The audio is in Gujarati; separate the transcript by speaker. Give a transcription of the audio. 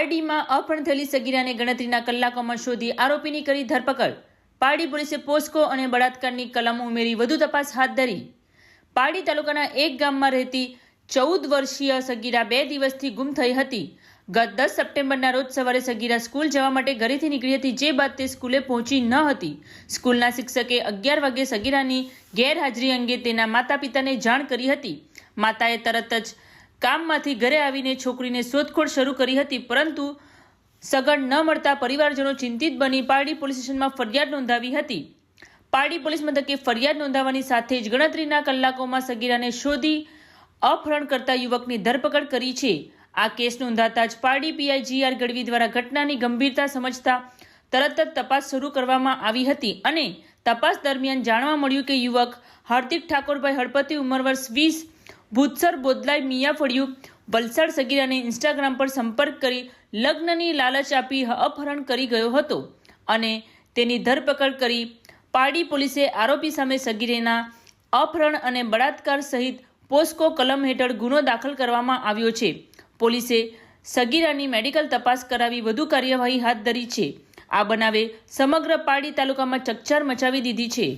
Speaker 1: પારડીમાં અપહરણ સગીરાને ગણતરીના કલાકોમાં શોધી આરોપીની કરી ધરપકડ. પારડી પોલીસે પોસ્કો અને બળાત્કારની કલમો ઉમેરી વધુ તપાસ હાથ ધરી. પારડી તાલુકાના એક ગામમાં રહેતી ચૌદ વર્ષીય સગીરા બે દિવસથી ગુમ થઈ હતી. ગત દસ સપ્ટેમ્બરના રોજ સવારે સગીરા સ્કૂલ જવા માટે ઘરેથી નીકળી હતી, જે બાદ તે સ્કૂલે પહોંચી ન હતી. સ્કૂલના શિક્ષકે અગિયાર વાગે સગીરાની ગેરહાજરી અંગે તેના માતા પિતાને જાણ કરી હતી. માતાએ તરત જ કામમાંથી ઘરે આવીને છોકરીને શોધખોળ શરૂ કરી હતી, પરંતુ સગડ ન મળતા પરિવારજનો ચિંતિત બની પારડી પોલીસ સ્ટેશનમાં ફરિયાદ નોંધાવી હતી. પારડી પોલીસ મથકે ફરિયાદ નોંધાવવાની સાથે જ ગણતરીના કલાકોમાં સગીરાને શોધી અપહરણ કરતા યુવકની ધરપકડ કરી છે. આ કેસ નોંધાતા જ પારડી પીઆઈ જીઆર ગઢવી દ્વારા ઘટનાની ગંભીરતા સમજતા તરત જ તપાસ શરૂ કરવામાં આવી હતી અને તપાસ દરમિયાન જાણવા મળ્યું કે યુવક હાર્દિક ઠાકોરભાઈ હળપતિ ઉંમર વર્ષ વીસ ભૂતસર બોદલાઈ મિયા ફળિયું, વલસાડ સગીરાને ઇન્સ્ટાગ્રામ પર સંપર્ક કરી લગ્નની લાલચ આપી અપહરણ કરી ગયો હતો અને તેની ધરપકડ કરી પારડી પોલીસે આરોપી સામે સગીરેના અપહરણ અને બળાત્કાર સહિત પોસ્કો કલમ હેઠળ ગુનો દાખલ કરવામાં આવ્યો છે. પોલીસે સગીરાની મેડિકલ તપાસ કરાવી વધુ કાર્યવાહી હાથ ધરી છે. આ બનાવે સમગ્ર પારડી તાલુકામાં ચકચાર મચાવી દીધી છે.